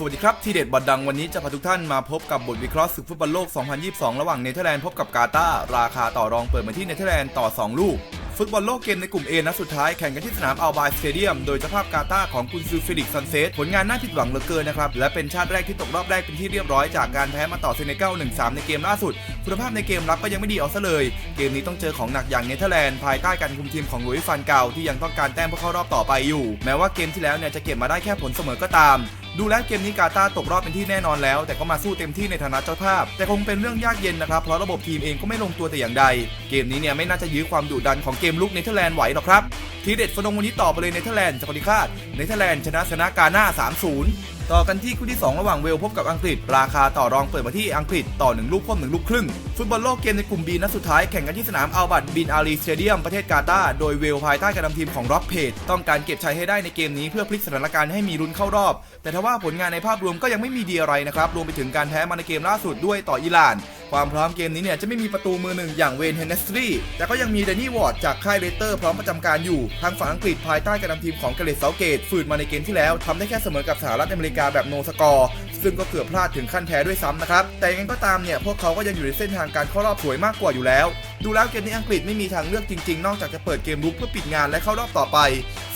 สวัสดีครับ ทีเด็ดบอดดังวันนี้จะพาทุกท่านมาพบกับบทวิเคราะห์ศึกฟุตบอลโลก 2022 ระหว่างเนเธอร์แลนด์พบกับกาตาร์ราคาต่อรองเปิดมาที่เนเธอร์แลนด์ต่อ 2 ลูก ฟุตบอลโลกเกมในกลุ่ม A นัดสุดท้ายแข่งกันที่สนามอัลบายสเตเดียมโดยเจ้าภาพกาตาร์ของคุณซูอฟิลิกซันเซสผลงานน่าผิดหวังเหลือเกินนะครับ และเป็นชาติแรกที่ตกรอบแรกเป็นที่เรียบร้อยจากการแพ้มาต่อเซเนกัล1-3 ในเกมล่าสุด คุณภาพในเกมรับก็ยังไม่ดีเอาซะเลย เกมนี้ต้องเจอของหนักอย่างเนเธอร์แลนด์ภายใต้การคุมทีมของลุยส์ฟันเกาที่ยังต้องการแต้มเพื่อเข้ารอบต่อไปอยู่ แม้ว่าเกมที่แล้วเนี่ยจะเก็บมาได้แค่ผลเสมอก็ตามดูแล้วเกมนี้กาตาตกรอบเป็นที่แน่นอนแล้ว แต่ก็มาสู้เต็มที่ในฐานะเจ้าภาพ แต่คงเป็นเรื่องยากเย็นนะครับ เพราะระบบทีมเองก็ไม่ลงตัวแต่อย่างใด เกมนี้เนี่ยไม่น่าจะยื้อความดุดันของเกมลุกเนเธอร์แลนด์ไหวหรอกครับ ทีเด็ดฟนงวันนี้ต่อไปเลยเนเธอร์แลนด์จากปฏิคาดเนเธอร์แลนด์ชนะชนะกาหน้า 3-0 ต่อกันที่คู่ที่ 2 ระหว่างเวลพบกับอังกฤษ ราคาต่อรองเปิดมาที่อังกฤษต่อ 1 ลูกพ่วง1ลูกครึ่ง ฟุตบอลโลกเกมในกลุ่ม B นัดสุดท้ายแข่งกันที่สนามอัลบัตบินอาลีสเตเดียมประเทศกาตาร์โดยเวลภายใต้การนำทีมของร็อกเพจต้องการเก็บชัยให้ได้ในเกมนี้เพื่อพลิกสถานการณ์ให้มีลุ้นเข้ารอบ แต่ทว่าผลงานในภาพรวมก็ยังไม่มีดีอะไรนะครับรวมไปถึงการแพ้มาในเกมล่าสุดด้วยต่ออิหร่านความพร้อมเกมนี้เนี่ยจะไม่มีประตูมือหนึ่งอย่างเวนเฮนเนสตรีแต่ก็ยังมีเดนนี่วอร์ดจากค่ายเลสเตอร์พร้อมประจำการอยู่ทางฝั่งอังกฤษภายใต้การนำทีมของเกเรตเซาเกตฝืนมาในเกมที่แล้วทำได้แค่เสมอกับสหรัฐอเมริกาแบบโนสกอร์ซึ่งก็เกือบพลาดถึงขั้นแพ้ด้วยซ้ำนะครับ แต่ยังไงก็ตามเนี่ยพวกเขาก็ยังอยู่ในเส้นทางการเข้ารอบสวยมากกว่าอยู่แล้ว ดูแล้วเกมนี้อังกฤษไม่มีทางเลือกจริง ๆ นอกจากจะเปิดเกมรุกเพื่อปิดงานและเข้ารอบต่อไป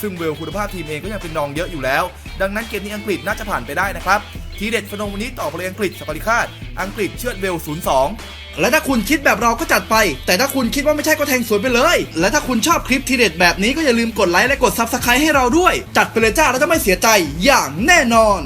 ซึ่งเวลคุณภาพทีมเองก็ยังเป็นรองเยอะอยู่แล้ว ดังนั้นเกมนี้อังกฤษน่าจะผ่านไปได้นะครับ ทีเด็ดฟนงวันนี้ต่อไปอังกฤษสกอริคาดอังกฤษเชือดเวล 0-2 และถ้าคุณคิดแบบเราก็จัดไป แต่ถ้าคุณคิดว่าไม่ใช่ก็แทงสวนไปเลย และถ้าคุณชอบคลิปทีเด็ดแบบนี้ก็อย่าลืมกดไลค์และกดซับสไครต์ให้เราด้วย จัดไปเลยจ้าแล้วจะไม่เสียใจอย่างแน่นอน